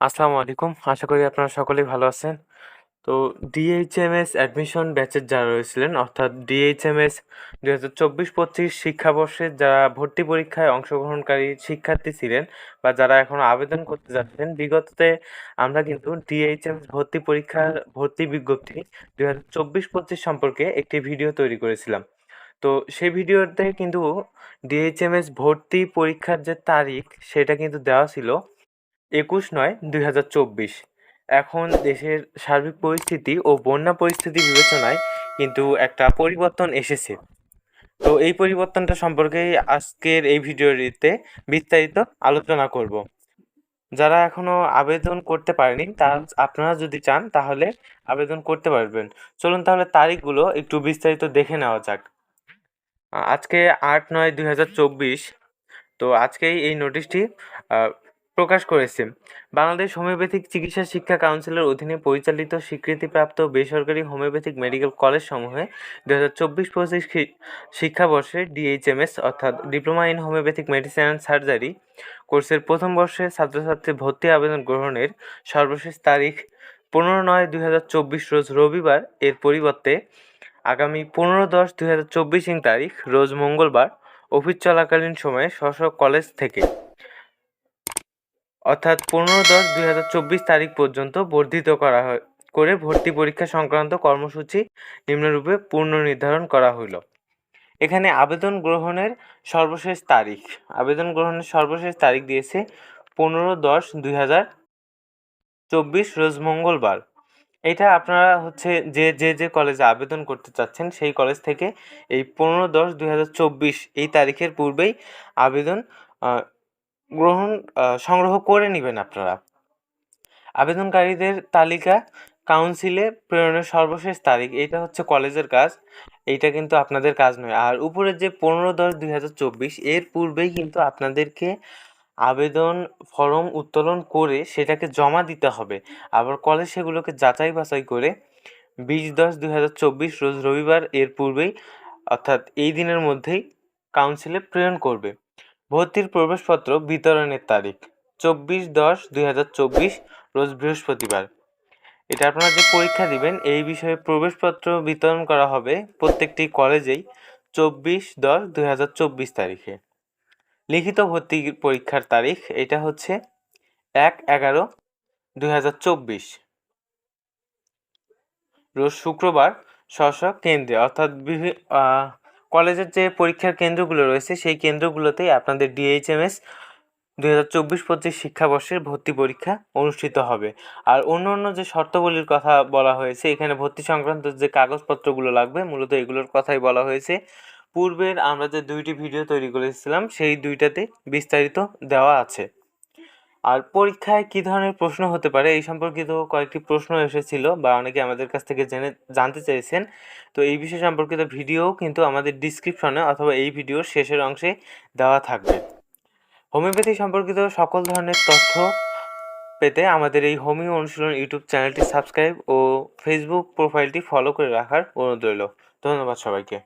আসসালামু আলাইকুম। আশা করি আপনারা সকলেই ভালো আছেন। তো ডিএইচএমএস অ্যাডমিশন ব্যাচের যারা রয়েছিলেন, অর্থাৎ ডিএইচএমএস দুই হাজার চব্বিশ পঁচিশ শিক্ষাবর্ষে যারা ভর্তি পরীক্ষায় অংশগ্রহণকারী শিক্ষার্থী ছিলেন বা যারা এখন আবেদন করতে যাচ্ছেন, বিগততে আমরা কিন্তু ডিএইচএমএস ভর্তি পরীক্ষার ভর্তি বিজ্ঞপ্তি দুই হাজার চব্বিশ পঁচিশ সম্পর্কে একটি ভিডিও তৈরি করেছিলাম। তো সেই ভিডিওতে কিন্তু ডিএইচএমএস ভর্তি পরীক্ষার যে তারিখ, সেটা কিন্তু দেওয়া ছিল একুশ নয়, দুই এখন দেশের সার্বিক পরিস্থিতি ও বন্যা পরিস্থিতি বিবেচনায় কিন্তু একটা পরিবর্তন এসেছে। তো এই পরিবর্তনটা সম্পর্কেই আজকের এই ভিডিওটিতে বিস্তারিত আলোচনা করব। যারা এখনও আবেদন করতে পারেনি তা আপনারা যদি চান, তাহলে আবেদন করতে পারবেন। চলুন তাহলে তারিখগুলো একটু বিস্তারিত দেখে নেওয়া যাক। আজকে আট নয়, দুই তো আজকেই এই নোটিশটি প্রকাশ করেছে। বাংলাদেশ হোমিওপ্যাথিক চিকিৎসা শিক্ষা কাউন্সিলের অধীনে পরিচালিত স্বীকৃতিপ্রাপ্ত বেসরকারি হোমিওপ্যাথিক মেডিকেল কলেজ সমূহে দু হাজার চব্বিশ পঁচিশ শিক্ষাবর্ষে ডিএইচএমএস অর্থাৎ diploma in homoeopathic medicine and surgery কোর্সের প্রথম বর্ষে ছাত্রছাত্রী ভর্তি আবেদন গ্রহণের সর্বশেষ তারিখ পনেরো নয় দুই হাজার চব্বিশ রোজ রবিবার। এর পরিবর্তে আগামী পনেরো দশ দুই হাজার চব্বিশ তারিখ রোজ মঙ্গলবার। অফিস চলাকালীন সময়ে স্ব কলেজ থেকে অর্থাৎ পনেরো দশ দুই হাজার চব্বিশ তারিখ পর্যন্ত বর্ধিত করা হয়। করে ভর্তি পরীক্ষা সংক্রান্ত কর্মসূচি নিম্নরূপে পুনর্নির্ধারণ করা হইল। এখানে আবেদন গ্রহণের সর্বশেষ তারিখ। আবেদন গ্রহণের সর্বশেষ তারিখ দিয়েছে পনেরো দশ দুই হাজার চব্বিশ, রোজ মঙ্গলবার। এটা আপনারা হচ্ছে যে যে যে কলেজে আবেদন করতে চাচ্ছেন, সেই কলেজ থেকে এই পনেরো দশ দুই হাজার চব্বিশ এই তারিখের পূর্বেই আবেদন গ্রহণ সংগ্রহ করে নেবেন আপনারা। আবেদনকারীদের তালিকা, কাউন্সিলে প্রেরণের সর্বশেষ তারিখ, এটা হচ্ছে কলেজের কাজ, এইটা কিন্তু আপনাদের কাজ নয়। আর উপরে যে পনেরো দশ দুই হাজার চব্বিশ, এর পূর্বেই কিন্তু আপনাদেরকে আবেদন ফর্ম উত্তোলন করে সেটাকে জমা দিতে হবে। আবার কলেজ সেগুলোকে যাচাই বাছাই করে বিশ দশ দুই হাজার চব্বিশ রোজ রবিবার এর পূর্বেই, অর্থাৎ এই দিনের মধ্যেই, কাউন্সিলে প্রেরণ করবে। ভর্তির প্রবেশপত্র বিতরণের তারিখ, চব্বিশ দশ দুই রোজ বৃহস্পতিবার। এটা আপনারা যে পরীক্ষা দিবেন, এই বিষয়ে প্রবেশপত্র বিতরণ করা হবে প্রত্যেকটি কলেজেই চব্বিশ দশ দুই তারিখে। লিখিত ভর্তি পরীক্ষার তারিখ, এটা হচ্ছে এক এগারো দুই রোজ শুক্রবার, স্ব কেন্দ্রে, অর্থাৎ কলেজের যে পরীক্ষার কেন্দ্রগুলো রয়েছে, সেই কেন্দ্রগুলোতেই আপনাদের ডিএইচএমএস দু হাজার চব্বিশ পঁচিশ শিক্ষাবর্ষের ভর্তি পরীক্ষা অনুষ্ঠিত হবে। আর অন্য অন্য যে শর্তাবলীর কথা বলা হয়েছে, এখানে ভর্তি সংক্রান্ত যে কাগজপত্রগুলো লাগবে, মূলত এগুলোর কথাই বলা হয়েছে। পূর্বের আমরা যে দুইটি ভিডিও তৈরি করেছিলাম, সেই দুইটাতে বিস্তারিত দেওয়া আছে। আর পরীক্ষায় কী ধরনের প্রশ্ন হতে পারে এই সম্পর্কিত কয়েকটি প্রশ্ন এসেছিল বা অনেকে আমাদের কাছ থেকে জেনে, জানতে চেয়েছেন। তো এই বিষয় সম্পর্কিত ভিডিও কিন্তু আমাদের ডিসক্রিপশনে অথবা এই ভিডিওর শেষের অংশে দেওয়া থাকবে। হোমিওপ্যাথি সম্পর্কিত সকল ধরনের তথ্য পেতে আমাদের এই হোমিও অনুশীলন ইউটিউব চ্যানেলটি সাবস্ক্রাইব ও ফেসবুক প্রোফাইলটি ফলো করে রাখার অনুরোধ রইল। ধন্যবাদ সবাইকে।